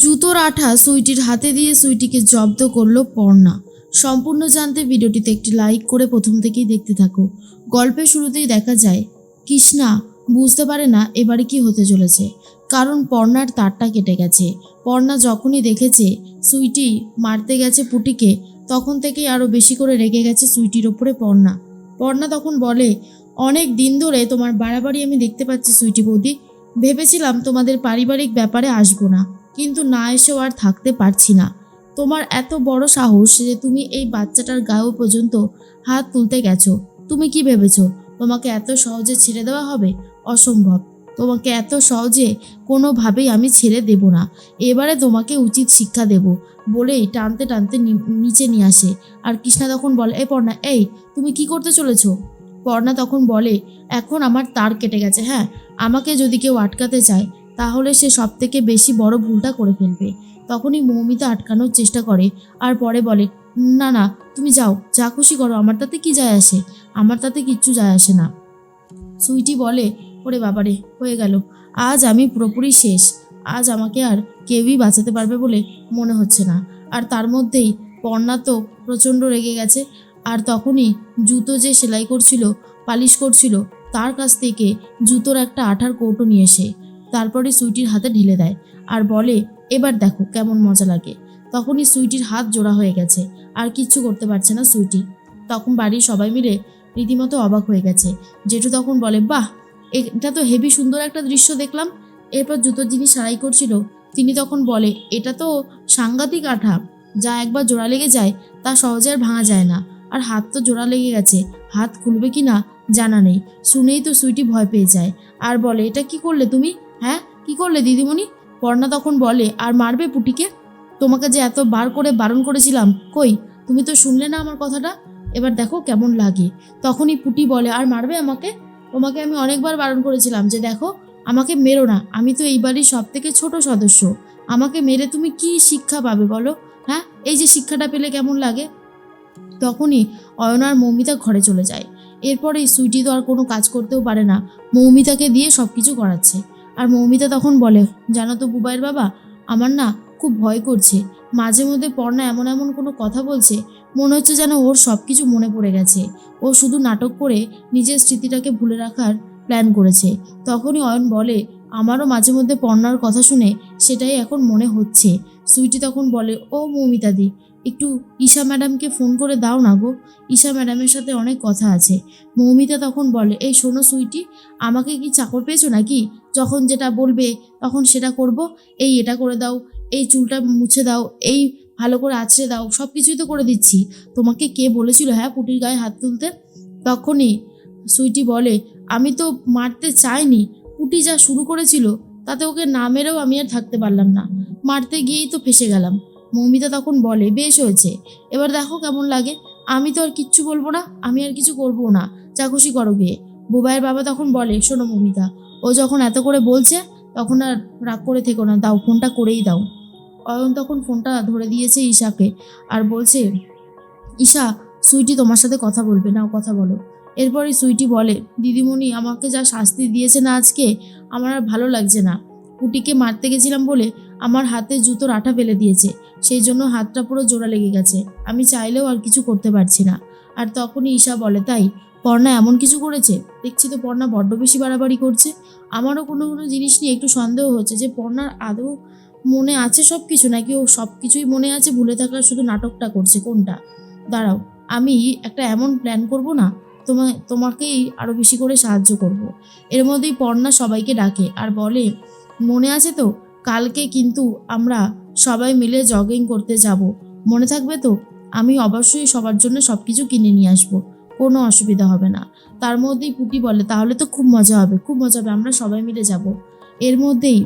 জুতোর আঠা সুইটির হাতে দিয়ে সুইটিকে জব্দ করল পর্ণা। সম্পূর্ণ জানতে ভিডিওটিতে একটি লাইক করে প্রথম থেকেই দেখতে থাকো। গল্পের শুরুতেই দেখা যায়, কৃষ্ণা বুঝতে পারে না এবারে কি হতে চলেছে, কারণ পর্ণার তারটা কেটে গেছে। পর্ণা যখনই দেখেছে সুইটি মারতে গেছে পুটিকে, তখন থেকেই আরও বেশি করে রেগে গেছে সুইটির ওপরে পর্ণা। পর্ণা তখন বলে, অনেক দিন ধরে তোমার বাড়াবাড়ি আমি দেখতে পাচ্ছি সুইটি বৌদি। ভেবেছিলাম তোমাদের পারিবারিক ব্যাপারে আসব না। কিন্তু না এসেও আর থাকতে পারছি না। তোমার এত বড় সাহস যে তুমি এই বাচ্চাটার গায়েও পর্যন্ত হাত তুলতে গেছো। তুমি কি ভেবেছো, তোমাকে এত সহজে ছেড়ে দেওয়া হবে? অসম্ভব। তোমাকে এত সহজে কোনোভাবেই আমি ছেড়ে দেব না। এবারে তোমাকে উচিত শিক্ষা দেব বলেই টানতে টানতে নিচে নিয়ে আসে। আর কৃষ্ণা তখন বলে, এই পর্ণা, এই, তুমি কি করতে চলেছ? পর্ণা তখন বলে, এখন আমার তার কেটে গেছে হ্যাঁ। আমাকে যদি কেউ আটকাতে চায় তাহলে সে সব থেকে বেশি বড় ভুলটা করে ফেলবে। তখনই মৌমিতা আটকানোর চেষ্টা করে আর পরে বলে, না না, তুমি যাও, যা খুশি করো, আমার তাতে কি যায় আসে? আমার তাতে কিচ্ছু যায় আসে না। সুইটি বলে, ওরে বাবারে, হয়ে গেল, আজ আমি পুরোপুরি শেষ। আজ আমাকে আর কেউই বাঁচাতে পারবে বলে মনে হচ্ছে না। আর তার মধ্যেই পর্ণা তো প্রচণ্ড রেগে গেছে, আর তখনই জুতো যে সেলাই করছিল, পালিশ করছিল, তার কাছ থেকে জুতোর একটা আঠার কৌটো নিয়ে এসে তারপরে সুইটির হাতে ঢেলে দেয় আর বলে, এবার দেখো কেমন মজা লাগে। তখনই সুইটির হাত জোড়া হয়ে গেছে, আর কিচ্ছু করতে পারছে না সুইটি। তখন বাড়ির সবাই মিলে রীতিমতো অবাক হয়ে গেছে। জেঠু তখন বলে, বাহ, এটা তো হেভি সুন্দর একটা দৃশ্য দেখলাম। এরপর জুতোর যিনি সারাই করছিল, তিনি তখন বলে, এটা তো সাংঘাতিক আঠা। যা একবার জোড়া লেগে যায়, তা সহজে আর ভাঙা যায় না। আর হাত তো জোড়া লেগে গেছে, হাত খুলবে কি না জানা নেই। শুনেই তো সুইটি ভয় পেয়ে যায়। আর বলে, এটা কি করলে তুমি? হ্যাঁ? কি করলে দিদিমণি? পর্ণা তখন বলে, আর মারবে পুটিকে? তোমাকে যে এত বার করে বারণ করেছিলাম, কই? তুমি তো শুনলে না আমার কথাটা? এবার দেখো কেমন লাগে। তখনই পুটি বলে, আর মারবে আমাকে? তোমাকে আমি অনেকবার বারণ করেছিলাম যে দেখো, আমাকে মেরো না। আমি তো এই বাড়ির সব থেকে ছোট সদস্য। আমাকে মেরে তুমি কি শিক্ষা পাবে বলো? হ্যাঁ? এই যে শিক্ষাটা পেলে কেমন লাগে? তখনই অয়ন আর মৌমিতা ঘরে চলে যায়। এরপরেই সুইটি তো আর কোনো কাজ করতেও পারে না। মৌমিতাকে দিয়ে সব কিছু করাচ্ছে। আর মৌমিতা তখন বলে, জানো তো বুবাইয়ের বাবা, আমার না খুব ভয় করছে। মাঝে মধ্যে পর্ণা এমন এমন কোনো কথা বলছে, মনে হচ্ছে যেন ওর সব কিছু মনে পড়ে গেছে। ও শুধু নাটক করে নিজের স্মৃতিটাকে ভুলে রাখার প্ল্যান করেছে। তখনই অয়ন বলে, আমারও মাঝে মধ্যে পর্ণার কথা শুনে সেটাই এখন মনে হচ্ছে। সুইটি তখন বলে, ও মৌমিতাদি একটু ঈশা ম্যাডামকে ফোন করে দাও না গো। ঈশা ম্যাডামের সাথে অনেক কথা আছে। মৌমিতা তখন বলে, এই শোনো সুইটি, আমাকে কি চাকর পেয়েছ নাকি? যখন যেটা বলবে তখন সেটা করব। এই এটা করে দাও, এই চুলটা মুছে দাও, এই ভালো করে আছড়ে দাও সব কিছুই তো করে দিচ্ছি। তোমাকে কে বলেছিল হ্যাঁ পুটির গায়ে হাত তুলতে? তখনই সুইটি বলে, আমি তো মারতে চাইনি। পুটি যা শুরু করেছিল, তাতে ওকে না মেরেও আমি আর থাকতে পারলাম না। মারতে গিয়েই তো ফেসে গেলাম। মৌমিতা তখন বলে, বেশ হয়েছে। এবার দেখো কেমন লাগে। আমি তো আর কিচ্ছু বলব না, আমি আর কিছু করব না। যা খুশি করো গিয়ে। বুবাইয়ের বাবা তখন বলে, শোনো মৌমিতা, ও যখন এত করে বলছে, তখন আর রাগ করে থেকো না, দাও, ফোনটা করেই দাও। অয়ন তখন ফোনটা ধরে দিয়েছে ঈশাকে আর বলছে, ঈশা, সুইটি তোমার সাথে কথা বলবে, নাও কথা বলো। এরপরই সুইটি বলে, দিদিমণি, আমাকে যা শাস্তি দিয়েছে না আজকে, আমার আর ভালো লাগছে না। পুটিকে মারতে গেছিলাম বলে আমার হাতে জুতোর আঠা ফেলে দিয়েছে। সেই জন্য হাতটা পুরো জোড়া লেগে গেছে। আমি চাইলেও আর কিছু করতে পারছি না। আর তখনই ঈশা বলে, তাই? পর্ণা এমন কিছু করেছে? দেখছি তো পর্ণা বড্ড বেশি বাড়াবাড়ি করছে। আমারও কোনো কোনো জিনিস নিয়ে একটু সন্দেহ হচ্ছে যে পর্ণার আদৌ মনে আছে সব কিছু নাকি ও সব কিছুই মনে আছে, ভুলে থাকার শুধু নাটকটা করছে, কোনটা? দাঁড়াও, আমি একটা এমন প্ল্যান করব না, তোমা, তোমাকেই আরও বেশি করে সাহায্য করব। এর মধ্যেই পর্ণা সবাইকে ডাকে আর বলে, মনে আছে তো? কালকে কিন্তু আমরা সবাই মিলে জগিং করতে যাব। মনে থাকবে তো? আমি অবশ্যই সবার জন্য সব কিছু কিনে নিয়ে আসব। কোনো অসুবিধা হবে না। তার মধ্যেই পুটি বলে, তাহলে তো খুব মজা হবে, খুব মজা হবে, আমরা সবাই মিলে যাব। এর মধ্যেই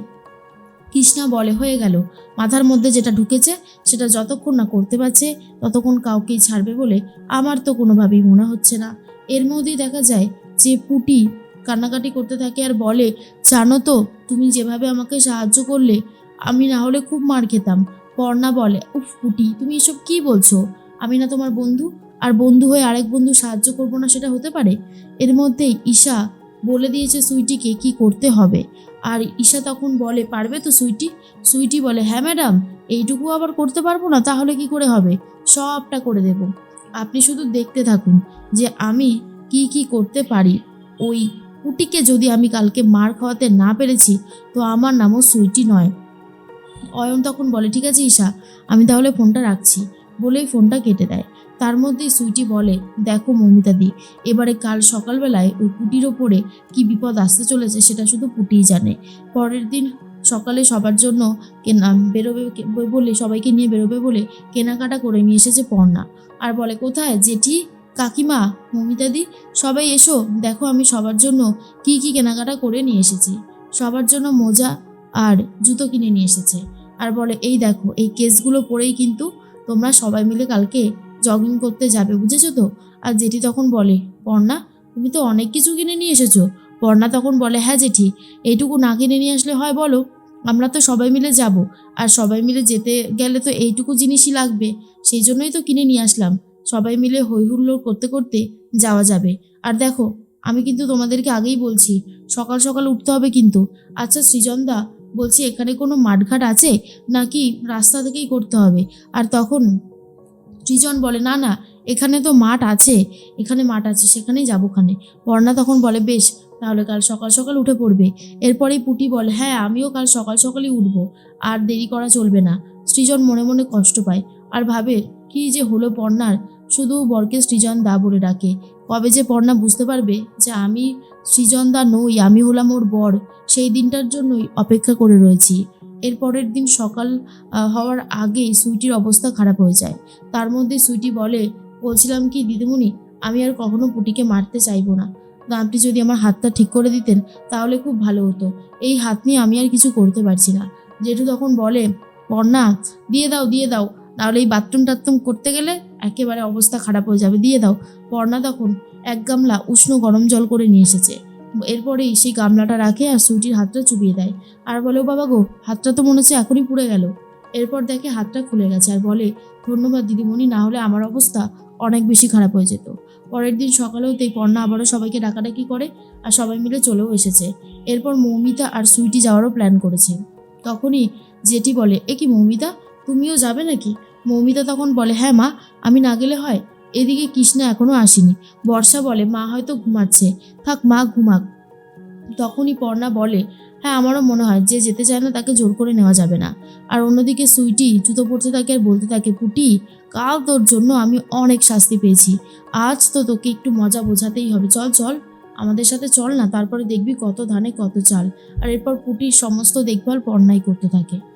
কৃষ্ণা বলে, হয়ে গেল। মাথার মধ্যে যেটা ঢুকেছে, সেটা যতক্ষণ না করতে পারছে, ততক্ষণ কাউকেই ছাড়বে বলে আমার তো কোনোভাবেই মনে হচ্ছে না। এর মধ্যেই দেখা যায় যে পুটি কান্নাকাটি করতে থাকে আর বলে, জানো তো, তুমি যেভাবে আমাকে সাহায্য করলে আমি না হলে খুব মার খেতাম। পর্ণা বলে, উফ, পুটি, তুমি এসব কি বলছো? আমি না তোমার বন্ধু, আর বন্ধু হয়ে আরেক বন্ধু সাহায্য করব না সেটা হতে পারে? এর মধ্যেই ঈশা বলে দিয়েছে সুইটিকে কি করতে হবে। আর ঈশা তখন বলে, পারবে তো সুইটি? সুইটি বলে হ্যাঁ ম্যাডাম, এইটুকু আবার করতে পারব না, তাহলে কি করে হবে? সবটা করে দেব। আপনি শুধু দেখতে থাকুন যে আমি কি কি করতে পারি। ওই কুটিকে যদি আমি কালকে মার খাওয়াতে না পেরেছি, তো আমার নামও সুইটি নয়। অয়ন তখন বলে, ঠিক আছে ঈশা, আমি তাহলে ফোনটা রাখছি। বলেই ফোনটা কেটে দেয়। তার মধ্যেই সুইটি বলে, দেখো মমিতা দি এবারে কাল সকালবেলায় ওই পুটির ওপরে কি বিপদ আসতে চলেছে সেটা শুধু পুটিই জানে। পরের দিন সকালে সবার জন্য কেনা, বেরোবে বলে, সবাইকে নিয়ে বেরোবে বলে কেনাকাটা করে নিয়ে এসেছে পর্ণা। আর বলে, কোথায় জেঠি, কাকিমা, মমিতাদি? সবাই এসো, দেখো আমি সবার জন্য কি কি কেনাকাটা করে নিয়ে এসেছি। সবার জন্য মোজা আর জুতো কিনে নিয়ে এসেছে। আর বলে, এই দেখো, এই কেসগুলো পরেই কিন্তু তোমরা সবাই মিলে কালকে জগিং করতে যাবে, বুঝেছ তো? আর জেঠি তখন বলে, পর্ণা, তুমি তো অনেক কিছু কিনে নিয়ে এসেছ। পর্ণা তখন বলে হ্যাঁ জেঠি, এইটুকু না কিনে নিয়ে আসলে হয় বলো? আমরা তো সবাই মিলে যাব, আর সবাই মিলে যেতে গেলে তো এইটুকু জিনিসই লাগবে। সেই জন্যই তো কিনে নিয়ে আসলাম। সবাই মিলে হই হুল্লোড় করতে করতে যাওয়া যাবে। আর দেখো, আমি কিন্তু তোমাদেরকে আগেই বলছি, সকাল সকাল উঠতে হবে কিন্তু। আচ্ছা সৃজনদা বলছি, এখানে কোনো মাঠঘাট আছে? নাকি রাস্তা থেকেই করতে হবে? আর তখন সৃজন বলে, না না, এখানে তো মাঠ আছে, এখানে মাঠ আছে, সেখানেই যাব ওখানে। পর্ণা তখন বলে, বেশ, তাহলে কাল সকাল সকাল উঠে পড়বে। এরপরেই পুটি বলে হ্যাঁ আমিও কাল সকাল সকালই উঠবো, আর দেরি করা চলবে না। সৃজন মনে মনে কষ্ট পায়, আর ভাবে, কি যে হলো পর্ণার, শুধু বরকে সৃজন দা বলে ডাকে। কবে যে পর্ণা বুঝতে পারবে যে আমি সৃজন দা নই, আমি হলাম ওর বর। সেই দিনটার জন্যই অপেক্ষা করে রয়েছি। এর পরের দিন সকাল হওয়ার আগেই সুইটির অবস্থা খারাপ হয়ে যায়। তার মধ্যে সুইটি বলে, বলছিলাম কি, দিদিমণি, আমি আর কখনো পুটিকে মারতে চাইব না। আপনি যদি আমার হাতটা ঠিক করে দিতেন, তাহলে খুব ভালো হতো। এই হাত নিয়ে আমি আর কিছু করতে পারছি না। জেঠু তখন বলে পর্ণা দিয়ে দাও দিয়ে দাও। তাহলে এই বাথরুম টাথরুম করতে গেলে একেবারে অবস্থা খারাপ হয়ে যাবে। দিয়ে দাও, পর্ণা তখন এক গামলা উষ্ণ গরম জল করে নিয়ে এসেছে। এরপরেই সেই গামলাটা রাখে আর সুইটির হাতটা চুবিয়ে দেয়। আর বলে "ও বাবা গো, হাতটা তো মনে হচ্ছে এখনই পুড়ে গেল। এরপর দেখে হাতটা খুলে গেছে আর বলে, ধন্যবাদ দিদিমণি, না হলে আমার অবস্থা অনেক বেশি খারাপ হয়ে যেত। পরের দিন সকালে হতেই পর্ণা আবারও সবাইকে ডাকাডাকি করে আর সবাই মিলে চলেও এসেছে। এরপর মৌমিতা আর সুইটি যাওয়ারও প্ল্যান করেছে। তখনই জেঠি বলে, এ কি মৌমিতা? তুমিও যাবে নাকি? মৌমিতা তখন বলে হ্যাঁ মা, আমি না গেলে হয়? এদিকে কৃষ্ণা এখনও আসেনি। বর্ষা বলে, মা হয়তো ঘুমাচ্ছে। থাক মা ঘুমাক। তখনই পর্ণা বলে হ্যাঁ আমারও মনে হয়, যে যেতে চায় না তাকে জোর করে নেওয়া যাবে না। আর অন্যদিকে সুইটি, জুতো পড়তে থাকে আর বলতে থাকে পুটি কাল তোর জন্য আমি অনেক শাস্তি পেয়েছি। আজ তো তোকে একটু মজা বোঝাতেই হবে। চল চল, আমাদের সাথে চল না, তারপরে দেখবি কত ধানে কত চাল। আর এরপর পুটির সমস্ত দেখভাল পর্ণাই করতে থাকে।